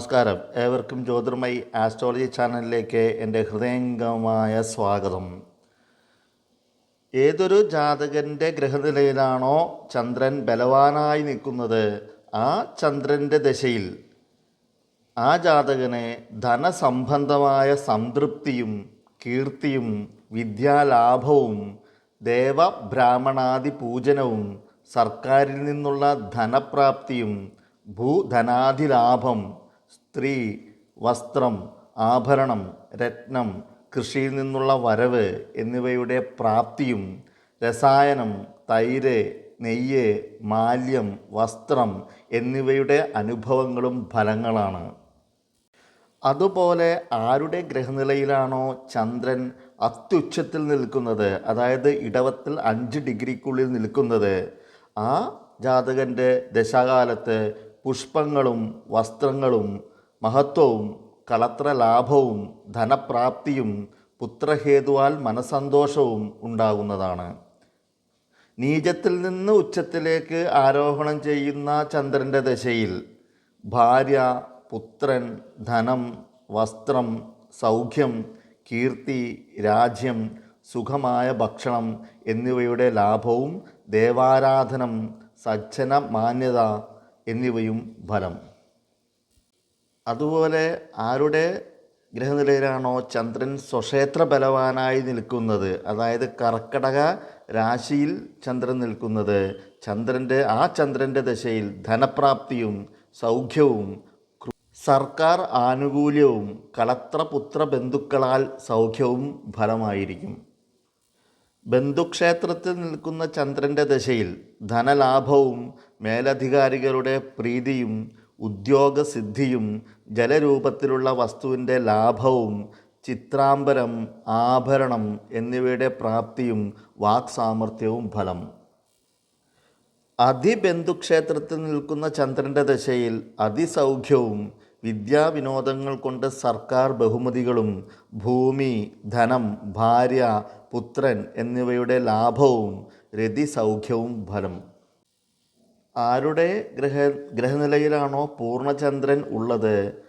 നമസ്കാരം. ഏവർക്കും ജ്യോതിർമയി ആസ്ട്രോളജി ചാനലിലേക്ക് എന്റെ ഹൃദയംഗമായ സ്വാഗതം. ഏതൊരു ജാതകന്റെ ഗ്രഹനിലയിലാണോ ചന്ദ്രൻ ബലവാനായി നിൽക്കുന്നത് ആ ചന്ദ്രന്റെ ദശയിൽ ആ ജാതകനെ ധനസംബന്ധമായ സംതൃപ്തിയും കീർത്തിയും വിദ്യാലാഭവും ദേവബ്രാഹ്മണാദി പൂജനവും സർക്കാരിൽ നിന്നുള്ള ധനപ്രാപ്തിയും ഭൂധനാധിലാഭം സ്ത്രീ വസ്ത്രം ആഭരണം രത്നം കൃഷിയിൽ നിന്നുള്ള വരവ് എന്നിവയുടെ പ്രാപ്തിയും രസായനം തൈര് നെയ്യ് മാല്യം വസ്ത്രം എന്നിവയുടെ അനുഭവങ്ങളും ഫലങ്ങളാണ്. അതുപോലെ ആരുടെ ഗ്രഹനിലയിലാണോ ചന്ദ്രൻ അത്യുച്ചത്തിൽ നിൽക്കുന്നത് അതായത് ഇടവത്തിൽ അഞ്ച് ഡിഗ്രിക്കുള്ളിൽ നിൽക്കുന്നത് ആ ജാതകന്റെ ദശാകാലത്ത് പുഷ്പങ്ങളും വസ്ത്രങ്ങളും മഹത്വവും കളത്ര ലാഭവും ധനപ്രാപ്തിയും പുത്രഹേതുവാൽ മനസന്തോഷവും ഉണ്ടാകുന്നതാണ്. നീചത്തിൽ നിന്ന് ഉച്ചത്തിലേക്ക് ആരോഹണം ചെയ്യുന്ന ചന്ദ്രന്റെ ദശയിൽ ഭാര്യ പുത്രൻ ധനം വസ്ത്രം സൗഖ്യം കീർത്തി രാജ്യം സുഖമായ ഭക്ഷണം എന്നിവയുടെ ലാഭവും ദേവാരാധനം സജ്ജന മാന്യത എന്നിവയും ഫലം. അതുപോലെ ആരുടെ ഗ്രഹനിലയിലാണോ ചന്ദ്രൻ സ്വക്ഷേത്ര ബലവാനായി നിൽക്കുന്നത്? അതായത് കർക്കടക രാശിയിൽ ചന്ദ്രൻ നിൽക്കുന്നത്. ചന്ദ്രന്റെ ആ ചന്ദ്രന്റെ ദശയിൽ ധനപ്രാപ്തിയും സൗഖ്യവും സർക്കാർ ആനുകൂല്യവും കളത്രപുത്ര ബന്ധുക്കളാൽ സൗഖ്യവും ഫലമായിരിക്കും. ബന്ധുക്ഷേത്രത്തിൽ നിൽക്കുന്ന ചന്ദ്രന്റെ ദശയിൽ ധനലാഭവും മേലധികാരികളുടെ പ്രീതിയും ഉദ്യോഗസിദ്ധിയും ജലരൂപത്തിലുള്ള വസ്തുവിന്റെ ലാഭവും ചിത്രാംബരം ആഭരണം എന്നിവയുടെ പ്രാപ്തിയും വാക്സാമർഥ്യവും ഫലം. അതിബന്ധുക്ഷേത്രത്തിൽ നിൽക്കുന്ന ചന്ദ്രന്റെ ദശയിൽ അതിസൗഖ്യവും വിദ്യാവിനോദങ്ങൾ കൊണ്ട് സർക്കാർ ബഹുമതികളും ഭൂമി ധനം ഭാര്യ പുത്രൻ എന്നിവയുടെ ലാഭവും രതിസൗഖ്യവും ഫലം. ആരുടെ ഗ്രഹ ഗ്രഹനിലയിലാണോ പൂർണചന്ദ്രൻ ഉള്ളത്?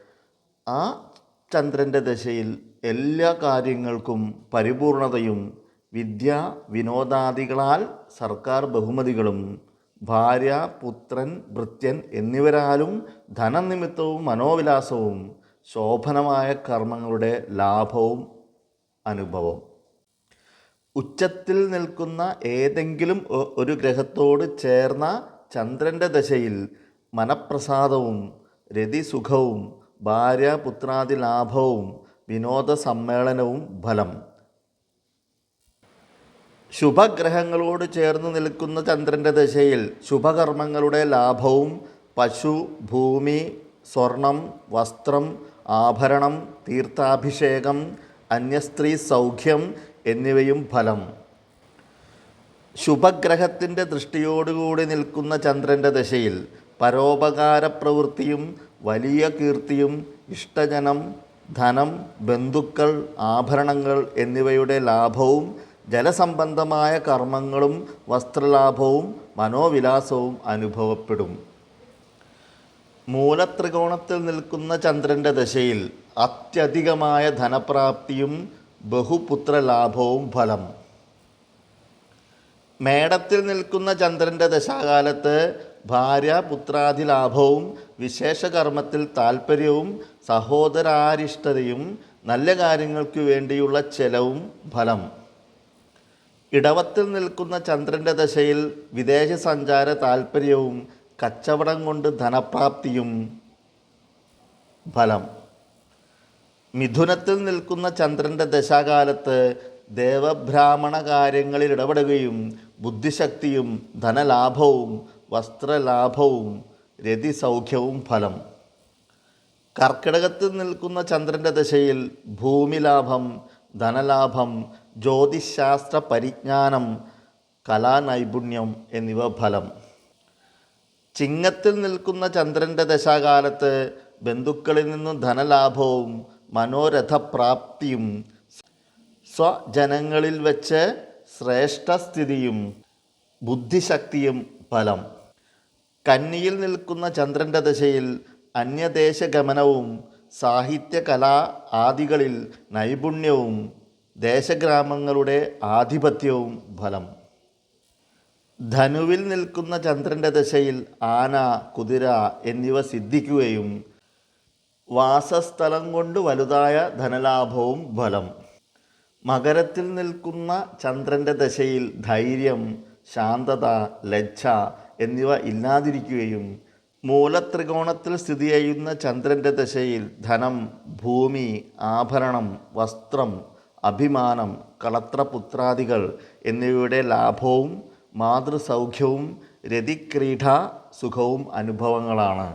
ആ ചന്ദ്രന്റെ ദശയിൽ എല്ലാ കാര്യങ്ങൾക്കും പരിപൂർണതയും വിദ്യ വിനോദാദികളാൽ സർക്കാർ ബഹുമതികളും ഭാര്യ പുത്രൻ ഭൃത്യൻ എന്നിവരാലും ധനനിമിത്തവും മനോവിലാസവും ശോഭനമായ കർമ്മങ്ങളുടെ ലാഭവും അനുഭവം. ഉച്ചത്തിൽ നിൽക്കുന്ന ഏതെങ്കിലും ഒരു ഗ്രഹത്തോട് ചേർന്ന ചന്ദ്രന്റെ ദശയിൽ മനപ്രസാദവും രതിസുഖവും ഭാര്യ പുത്രാദി ലാഭവും വിനോദ സമ്മേളനവും ഫലം. ശുഭഗ്രഹങ്ങളോട് ചേർന്ന് നിൽക്കുന്ന ചന്ദ്രന്റെ ദശയിൽ ശുഭകർമ്മങ്ങളുടെ ലാഭവും പശു ഭൂമി സ്വർണം വസ്ത്രം ആഭരണം തീർത്ഥാഭിഷേകം അന്യസ്ത്രീ സൗഖ്യം എന്നിവയും ഫലം. ശുഭഗ്രഹത്തിന്റെ ദൃഷ്ടിയോടുകൂടി നിൽക്കുന്ന ചന്ദ്രന്റെ ദശയിൽ പരോപകാര പ്രവൃത്തിയും വലിയ കീർത്തിയും ഇഷ്ടജനം ധനം ബന്ധുക്കൾ ആഭരണങ്ങൾ എന്നിവയുടെ ലാഭവും ജലസംബന്ധമായ കർമ്മങ്ങളും വസ്ത്രലാഭവും മനോവിലാസവും അനുഭവപ്പെടും. മൂലത്രികോണത്തിൽ നിൽക്കുന്ന ചന്ദ്രന്റെ ദശയിൽ അത്യധികമായ ധനപ്രാപ്തിയും ബഹുപുത്രലാഭവും ഫലം. മേടത്തിൽ നിൽക്കുന്ന ചന്ദ്രന്റെ ദശാകാലത്ത് ഭാര്യ പുത്രാദി ലാഭവും വിശേഷകർമ്മത്തിൽ താൽപ്പര്യവും സഹോദരാരിഷ്ടതയും നല്ല കാര്യങ്ങൾക്ക് വേണ്ടിയുള്ള ചെലവും ഫലം. ഇടവത്തിൽ നിൽക്കുന്ന ചന്ദ്രന്റെ ദശയിൽ വിദേശ സഞ്ചാര താൽപ്പര്യവും കച്ചവടം കൊണ്ട് ധനപ്രാപ്തിയും ഫലം. മിഥുനത്തിൽ നിൽക്കുന്ന ചന്ദ്രന്റെ ദശാകാലത്ത് ദേവബ്രാഹ്മണ കാര്യങ്ങളിൽ ഇടപെടുകയും ബുദ്ധിശക്തിയും ധനലാഭവും വസ്ത്രലാഭവും രതിസൗഖ്യവും ഫലം. കർക്കിടകത്തിൽ നിൽക്കുന്ന ചന്ദ്രന്റെ ദശയിൽ ഭൂമിലാഭം ധനലാഭം ജ്യോതിശാസ്ത്ര പരിജ്ഞാനം കലാനൈപുണ്യം എന്നിവ ഫലം. ചിങ്ങത്തിൽ നിൽക്കുന്ന ചന്ദ്രന്റെ ദശാകാലത്ത് ബന്ധുക്കളിൽ നിന്നും ധനലാഭവും മനോരഥപ്രാപ്തിയും സ്വജനങ്ങളിൽ വെച്ച് ശ്രേഷ്ഠസ്ഥിതിയും ബുദ്ധിശക്തിയും ഫലം. കന്നിയിൽ നിൽക്കുന്ന ചന്ദ്രന്റെ ദശയിൽ അന്യദേശഗമനവും സാഹിത്യകലാ ആദികളിൽ നൈപുണ്യവും ദേശഗ്രാമങ്ങളുടെ ആധിപത്യവും ഫലം. ധനുവിൽ നിൽക്കുന്ന ചന്ദ്രന്റെ ദശയിൽ ആന കുതിര എന്നിവ സിദ്ധിക്കുകയും വാസസ്ഥലം കൊണ്ട് വലുതായ ധനലാഭവും ഫലം. മകരത്തിൽ നിൽക്കുന്ന ചന്ദ്രന്റെ ദശയിൽ ധൈര്യം ശാന്തത ലജ്ജ എന്നിവ ഇല്ലാതിരിക്കുകയും മൂലത്രികോണത്തിൽ സ്ഥിതി ചെയ്യുന്ന ചന്ദ്രന്റെ ദശയിൽ ധനം ഭൂമി ആഭരണം വസ്ത്രം അഭിമാനം കളത്രപുത്രാദികൾ എന്നിവയുടെ ലാഭവും മാതൃസൗഖ്യവും രതിക്രീഡ സുഖവും അനുഭവങ്ങളാണ്.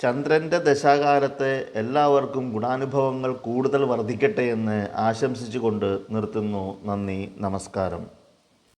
ചന്ദ്രന്റെ ദശാകാലത്തെ എല്ലാവർക്കും ഗുണാനുഭവങ്ങൾ കൂടുതൽ വർദ്ധിക്കട്ടെ എന്ന് ആശംസിച്ചുകൊണ്ട് നിർത്തുന്നു. നന്ദി നമസ്കാരം.